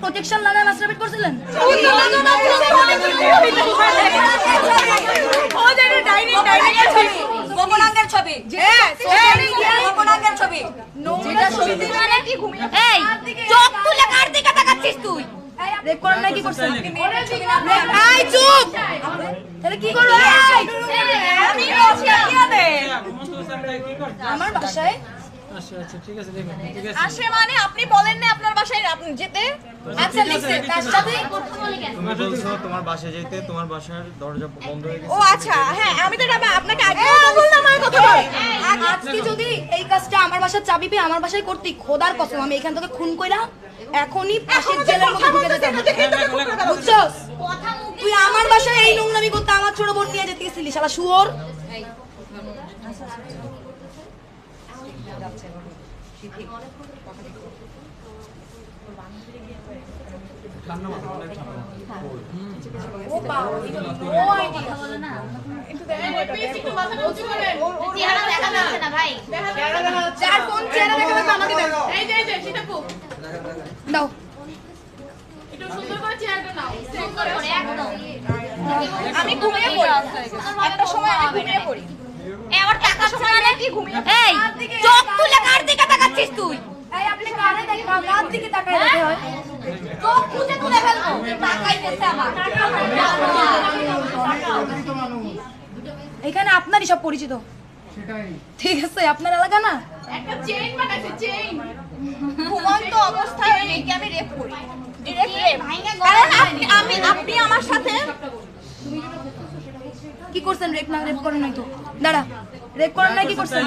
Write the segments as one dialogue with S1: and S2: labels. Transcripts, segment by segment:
S1: Protection লাগায় masturbate করছিলেন
S2: গোপনাঙ্গের ছবি গোপনাঙ্গের ছবি
S1: যেটা সত্যি মানে কি ঘুমিয়ে এই চোখ তুলে কার দিকে তাকাচ্ছিস তুই রেপ করেন নাই কি করছেন এই চুপ তাহলে কি করল এই!
S2: আমি বলছি আপনাদের
S1: আমার বাসায়
S3: আচ্ছা আচ্ছা ঠিক আছে দেখুন ঠিক আছে।
S2: আসে মানে আপনি বলেন না আপনার বাসায় আপনি যেতে।
S1: আচ্ছা লিখছে তার সাথে।
S4: তুমি বলছো তোমার বাসায় যেতে তোমার বাসার দরজা বন্ধ হয়ে গেছে
S2: ও আচ্ছা হ্যাঁ আমি তো আপনাকে আগে বললাম আমার কথা
S1: আজকে যদি এই কাজটা আমার বাসার চাবি পেয়ে আমার বাসায় করতি খোদার কসম আমি এখান থেকে খুন কইরা এখনই পাশের জেলের মধ্যে ঢুকে যেতাম। বুঝছস তুই আমার বাসায় এই নোংরামি করতে আমার ছোট বোন নিয়ে যেতে গেছিলি শালা শুয়োর ও বাবা, ও idea।
S5: চেহারা দেখা যাচ্ছে না ভাই
S1: যার কোন চেহারা দেখা যাচ্ছে আমাকে দেন
S6: এই যে এই যে সীতাপু
S1: দাও
S6: একটু সুন্দর করে চেয়ারটা নাও
S5: সুন্দর করে একদম
S2: আমি ঘুমিয়ে পড়ি। একটা সময় আমি ঘুমিয়ে পড়ি।
S5: এ আবার টাকা সময়
S2: কি ঘুমিয়ে
S1: এই চোখ তুলে কার দিকে তাকাচ্ছিস তুই? এই আপনি কারে দেখা কার দিকে রেখে হয়।
S5: চোখ খুঁজে তুলে ফেলব। তাকাইতেছে আমার।
S1: এখানে আপনারই সব পরিচিত। ঠিক আছে আপনার এলাকা না?
S6: একটা চেইন বানাইছে চেইন
S2: ঘুমন্ত অবস্থায় মেয়েকে আমি রেপ করি। ডিরেক্ট রেপ
S5: ভাইঙ্গা
S2: কারণ আপনি আমি আপনি আমার সাথে
S1: কি করছেন? রেপ না রেপ করেন নাই তো। দাঁড়া। রেপ করেন নাই কি করছেন?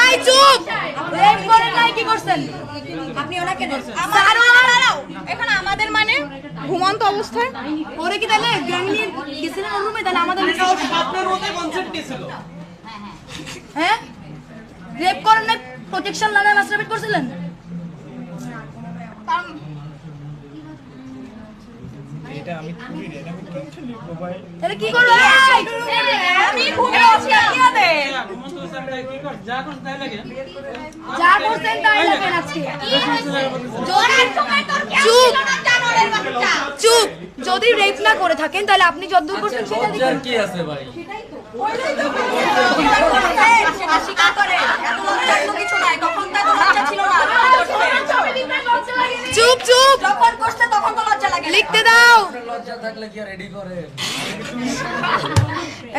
S1: এই চুপ! রেপ করেন নাই কি করছেন?
S2: আপনি ওনাকে আমার দাঁড়াও আমাদের মানে ঘুমন্ত অবস্থায়।
S1: ওরে কি তাহলে গ্যাং নিয়ে গেছিলেন ওর রুমে? তাহলে আমাদের
S3: আপনার মধ্যে কনসেপ্টই ছিল।
S1: হ্যাঁ? রেপ করেন নাই প্রোটেকশন লাগায় মাস্টারবেট করছিলেন?
S4: এটা আমি করি রে আমি কিছু লিখব ভাই
S1: তাহলে কি এই!
S2: আমি ঘুমিয়ে আছি
S3: কি হবে যা করতে তাই লাগে
S1: যা করতে তাই লাগেন আজকে
S5: জোরের সময় তোর কি
S1: চুপ। চুপ। যদি রেপ না করে থাকেন তাহলে আপনি যদ্দূর করছেন সেটা দেখুন।
S7: কি আছে ভাই?
S2: স্বীকার করে। এত লজ্জার তো কিছু নাই। তখন তো লজ্জা ছিল না।
S1: চুপ চুপ।
S2: যখন করছে তখন তো লজ্জা লাগে
S1: লিখতে দাও।
S7: লজ্জা থাকলে কি রেডি করে?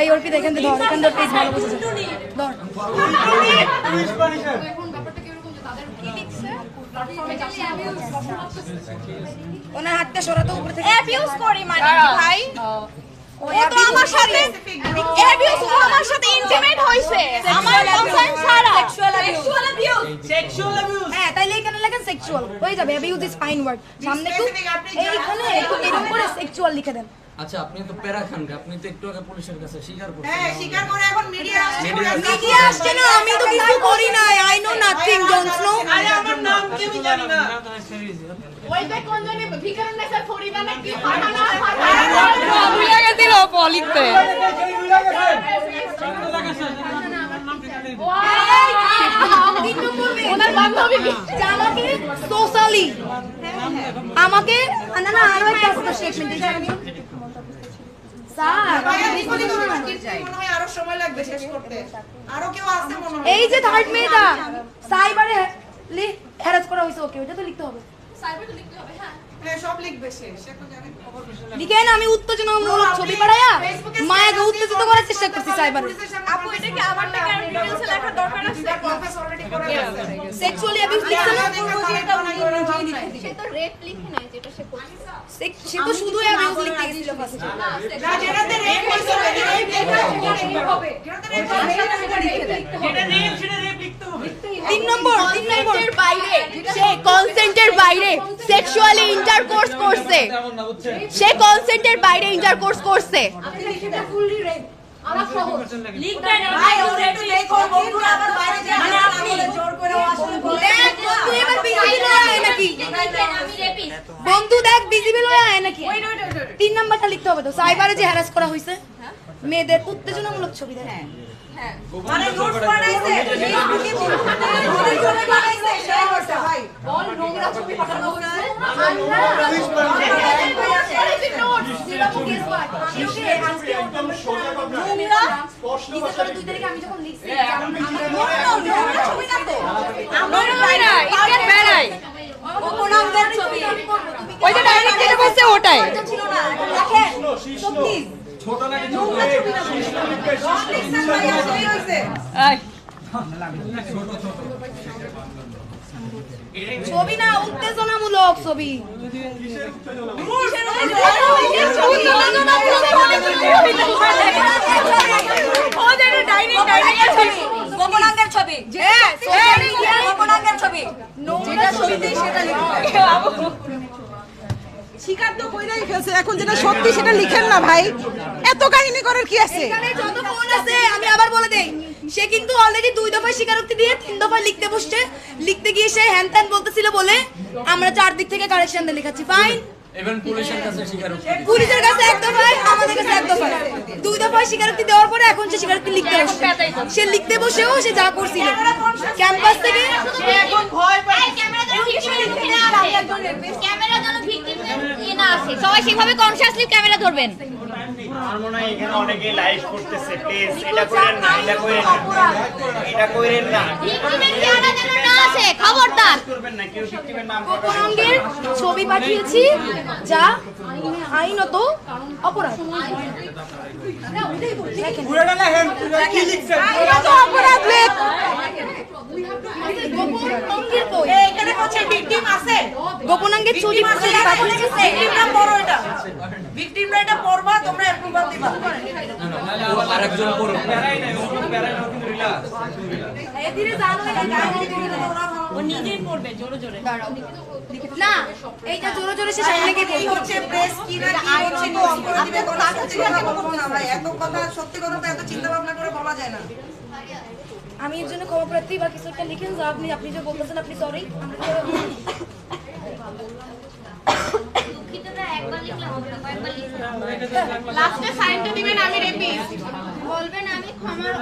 S1: এই অর্পিত এখান থেকে ধর এখান থেকে পেজ ভালো বুঝেছে ধর। ওনার হাতটা সরাতো উপরে থেকে
S2: অ্যাবিউজ করি মানে ভাই? ও তো আমার সাথে অ্যাবিউজ ও আমার সাথে ইন্টিমেট হইছে। আমার কনসার্ন ছাড়া। সেক্সুয়াল অ্যাবিউজ
S3: সেক্সুয়াল অ্যাবিউজ
S1: হ্যাঁ তাইলে এখানে লেখেন সেক্সুয়াল হয়ে যাবে অ্যাবিউজ ইজ ফাইন ওয়ার্ড সামনে একটু এইখানে একটু এরকম করে সেক্সুয়াল লিখে দেন।
S7: আচ্ছা আপনি তো প্যারা খান গে, আপনি তো একটু আগে পুলিশের কাছে স্বীকার করছেন
S8: হ্যাঁ স্বীকার করে এখন মিডিয়া
S7: মিডিয়া
S1: মিডিয়া আসছে না আমি তো কিছু করি নাই I know nothing don't know
S3: আরে আমার নাম কি আমি জানি না
S6: ওই যে কোন জানি ভিকারুন নেসার ফরিদা নাকি ফাটানা ফাটানা
S2: ভুলে গেছিল
S1: বান্ধবী আমাকে আমাকে না না আরও একটা স্টেটমেন্ট স্যার এই যে থার্ড মেয়েটা সাইবারে হ্যারাস করা হয়েছে ওকে ওটা তো লিখতে হবে।
S8: হ্যাঁ।
S1: আমি উত্তেজনামূলক ছবি পাঠাইয়া মায়াকে উত্তেজিত করার চেষ্টা করছি সাইবারে।
S2: আপু এটা কি আমার থেকে আর ডিটেইলসে দরকার আছে?
S8: কনফেস অলরেডি করে গেছে
S1: সেক্সুয়ালি অ্যাবিউজ লিখছে না?
S5: সে তো রেপ লিখে নাই যেটা সে করছে।
S1: সে তো শুধু তিন নম্বর তিন নম্বর।
S2: বাইরে সে কনসেন্টের বাইরে সেক্সুয়ালি ইন্টারকোর্স করছে। সে কনসেন্টের বাইরে ইন্টারকোর্স করছে।
S8: ভাই ওরে একটু দেখো বন্ধুরা আবার বাইরে যায় মানে আপনি জোর করে আসলে বলে
S1: তুই এবার বিজিবি লয়ে আয় নাকি?
S5: আমি রেপি।
S1: বন্ধু দেখ বিজিবি লয়ে আয় নাকি? তিন নাম্বারটা লিখতে হবে তো। সাইবারে যে হ্যারাস করা হয়েছে। মেয়েদের উত্তেজনামূলক ছবি দেখ।
S8: মানে নোটস বানাইছে। ফেসবুকে নোটস বানাইছে। সে করছে ভাই
S6: বল নোংরা ছবি পাঠানো
S1: আমি যখন লিখছি
S2: ওই যে ডাইরেক্ট যেটা বলছে ওটাই।
S8: ছিল না। দেখেন। প্লিজ
S7: ছোট নাকি
S8: নোংরা ছবি না
S1: ছবি উত্তেজনামূলক ছবি।
S8: গোপনাঙ্গের ছবি। গোপনাঙ্গের ছবি। যেটা ছবিতে সেটা লিখবে
S9: স্বীকার তো কইরাই ফেলছে। এখন যেটা সত্যি সেটা লিখেন না ভাই। এত কাহিনী করার কি আছে?
S1: এখানে যত ফোন আছে আমি আবার বলে দেই সে কিন্তু অলরেডি দুই দফায় স্বীকারোক্তি দিয়ে তিন দফায় লিখতে বসছে। লিখতে গিয়ে সে হ্যান ত্যান বলতেছিল বলে আমরা চার দিক থেকে কারেকশন দিয়ে লিখাচ্ছি। ফাইন
S7: ইভেন পুলিশের কাছে স্বীকারোক্তি
S1: পুলিশের কাছে এক দফায় আমাদের কাছে এক দফায়। দুই দফায় স্বীকারোক্তি দেওয়ার পরে এখন সে স্বীকারোক্তি লিখতে বসছে। সে লিখতে বসেও সে যা করছিল। ক্যাম্পাস থেকে
S3: এখন ভয় পায়
S5: ক্যামেরা যেন ভিকটিম ইয়ে না আসে সবাই সেভাবে কনসিয়াসলি ক্যামেরা ধরবেন।
S4: আমার মনে হয় এখানে অনেকে লাইভ করতেছে। প্লিজ এটা করেন না এটা করেন না। এটা করেন না।
S5: ভিকটিমের চেহারা যেন না আসে খবরদার।
S4: করবেন না কেউ ভিক্টিমের নাম করবেন
S1: গোপনাঙ্গের ছবি পাঠিয়েছি যা আইনত অপরাধ?
S8: এখানে হচ্ছে ভিকটিম আছে
S1: গোপনাঙ্গের ছবি
S8: ভিকটিম আছে
S1: ছবি পাঠিয়েছি
S8: ভিকটিমটা পড়ো এটা। ভিকটিমটা এটা পড়বা তোমরা অ্যাপ্রুভাল দিবা।
S7: আরেকজন পড়ুক
S3: প্যারাই নাই ও প্যারাই না কিন্তু রিল্যাক্স
S1: ধীরে জানো না এইটা জোরে জোরে সে সামনে গিয়ে
S8: এই হচ্ছে প্রেস কি না কি হচ্ছে কি অন দিবে কোনো ভাই এত কথা সত্যি কথা তো এত চিন্তা ভাবনা করে বলা যায় না।
S1: আমি এর জন্য ক্ষমা প্রার্থী বা কিছু একটা লিখেন যা আপনি আপনি যে বলতেছেন আপনি সরি
S5: দুঃখিতটা একবার লিখলে হবে না কয়েকবার লিখতে হবে
S6: লাস্টে সাইনটা দিবেন আমি রেপিস্ট
S5: বলবেন আমি ক্ষমার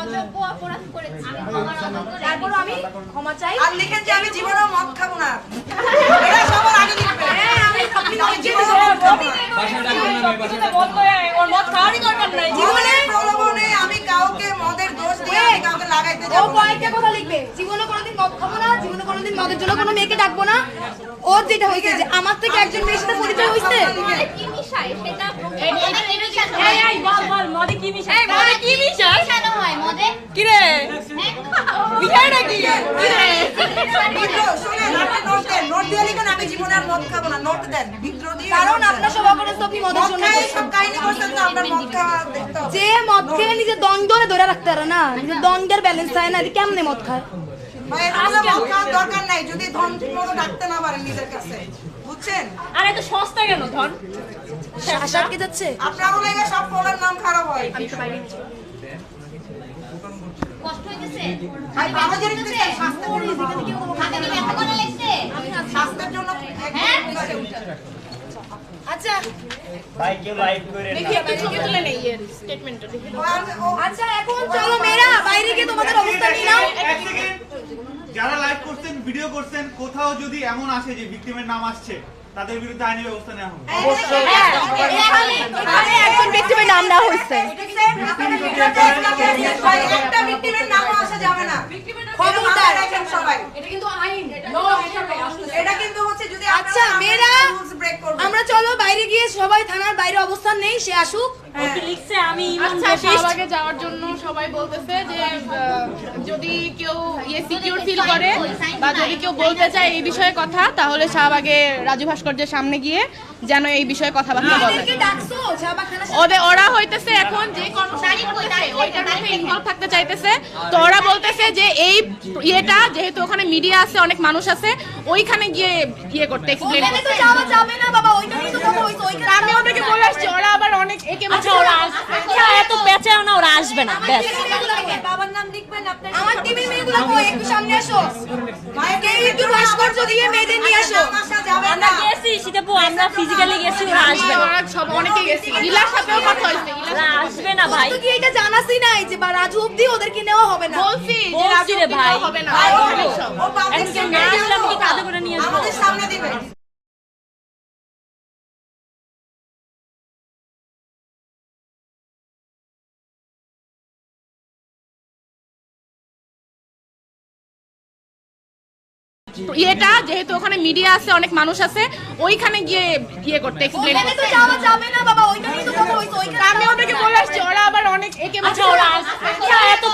S5: অযোগ্য অপরাধ করেছি। আমি ক্ষমার অযোগ্য
S1: তারপর আমি ক্ষমা চাই।
S8: আর লিখেন যে আমি জীবনেও মদ খাব না। এটা সবার আগে লিখবেন
S1: হ্যাঁ আমি আপনি
S8: মদ খাব না।
S7: বাসায় ডাকবেন না আমি বাসায়
S2: মদ করে ওর মদ খাওয়ারই দরকার নাই।
S8: জীবনের লাগাইতে যাব।
S1: কয়েকটা কথা লিখবে। জীবনে কোনোদিন মদ খাব না জীবনে কোনোদিন মদের জন্য কোনো মেয়েকে ডাকবো না। ওর যেটা হয়েছে যে আমার থেকে একজন মেয়ের সাথে পরিচয় হয়েছে?
S5: কি মিশায়? সেটা এই এই মিশানো
S2: এই এই বল বল মদে কি মিশাই মদে কি মিশাই
S5: হয়? মদে?
S2: কি রে? মিশাই নাকি
S8: বিদ্রোহ, শোনেন, আপনি নোট দেন। নোট দিয়ে লিখুন, আমি জীবনে আর মদ খাব না। নোট দেন। বিদ্রোহ দিয়ে
S1: কারণ আপনার সভা করে আপনি মদের জন্য
S8: সব কাহিনী করছেন তো আপনার মদ খাওয়া দেখতে
S1: যে মদ খেয়ে নিজের দণ্ডরে ধরে রাখতে পারে না নিজের দণ্ডের ব্যালেন্স থাকে না কেমনে মদ খায়
S8: দরকার নাই যদি ধন ঠিক মতো ডাকতে না পারেন নিজের কাছে বুঝছেন
S2: আর এত সস্তা কেন ধন
S1: যাচ্ছে
S8: আপনারও সব ফোনের নাম খারাপ হয়
S5: কষ্ট হইতেছে
S8: ভাই কাগজের স্বাস্থ্যের জন্য
S5: হাতে কি ব্যথা করে লাগছে
S8: স্বাস্থ্যের জন্য
S5: হ্যাঁ
S1: আচ্ছা
S4: ভাই কেউ লাইভ করেন না
S6: ছবি তুলে নেই স্টেটমেন্টটা দেখি
S1: আচ্ছা এখন চলো মেয়েরা বাইরে গিয়ে তোমাদের অবস্থা নিয়ে নাও
S10: এক সেকেন্ড যারা লাইভ করছেন ভিডিও করছেন কোথাও যদি এমন আসে যে ভিকটিমের নাম আসছে তাদের বিরুদ্ধে আইনি ব্যবস্থা নেওয়া হবে
S2: একজন নাম না হইছে
S8: একটা ভিকটিমের নামও আসা যাবে না
S1: খবরদার।
S8: মাথায় রাখেন সবাই
S6: এটা কিন্তু আইন
S8: এটা কিন্তু হচ্ছে যদি
S1: আচ্ছা, মেয়েরা, আমরা চলো বাইরে গিয়ে সবাই থানার বাইরে অবস্থান নেই সে আসুক।
S2: লিখছে আমি
S6: আচ্ছা শাহবাগে যাওয়ার জন্য সবাই বলতেছে যে যদি কেউ ইয়ে সিকিউর ফিল করে বা যদি কেউ বলতে চায় এই বিষয়ে কথা তাহলে শাহবাগে রাজু ভাস্কর্যের সামনে গিয়ে যেন এই বিষয়ে কথাবার্তা বলে। ওদের ওরা হইতেছে এখন যে কর্মচারী ওইটার মধ্যে ইনভলভ থাকতে চাইতেছে। তো ওরা বলতেছে যে এই ইয়েটা যেহেতু ওখানে মিডিয়া আছে অনেক মানুষ আছে ওইখানে গিয়ে ইয়ে করতে এক্সপ্লেন
S1: ওখানে যাওয়া যাবে না বাবা ওইটা তো কথা হইছে ওইখানে
S6: আমি ওদেরকে বলে আসছি ওরা আবার অনেক একে
S2: আচ্ছা ওরা আচ্ছা এত পেঁচাও না ওরা আসবে না ব্যাস।
S8: বাবার নাম লিখবেন আপনার
S1: আমার টিমের মেয়েগুলো একটু সামনে আসো। কেউ একটু ভাস্কর্য দিয়ে মেয়েদের নিয়ে আসো
S8: নাম আসা যাবে
S2: আমরা
S8: না
S2: গেছি শীতাপু আমরা ফিজিক্যালি গেছি ওরা আসবে না।
S6: সব অনেকে গেছি। ইলার সাথেও কথা হয়েছে
S2: ওরা আসবে না ভাই।
S1: তো কি এটা জানাসই নাই যে বা রাজু অবধি ওদেরকে নেওয়া হবে না?
S6: বলছি যে রাজু
S2: রে ভাই।
S6: হবে না।
S8: ও-
S2: কি না আসলে আমি কি কাঁধে করে নিয়ে আসব?
S8: আমাদের সামনে দিবেন
S6: ইয়েটা যেহেতু ওখানে মিডিয়া আছে অনেক মানুষ আছে ওইখানে গিয়ে ইয়ে করতে এক্সপ্লেন করতে।
S1: যাবে না বাবা ওইখানেই তো কথা হইছে ওইখানে
S6: আমি ওদেরকে বলে আসছি ওরা আবার অনেক একে
S11: আচ্ছা ওরা এত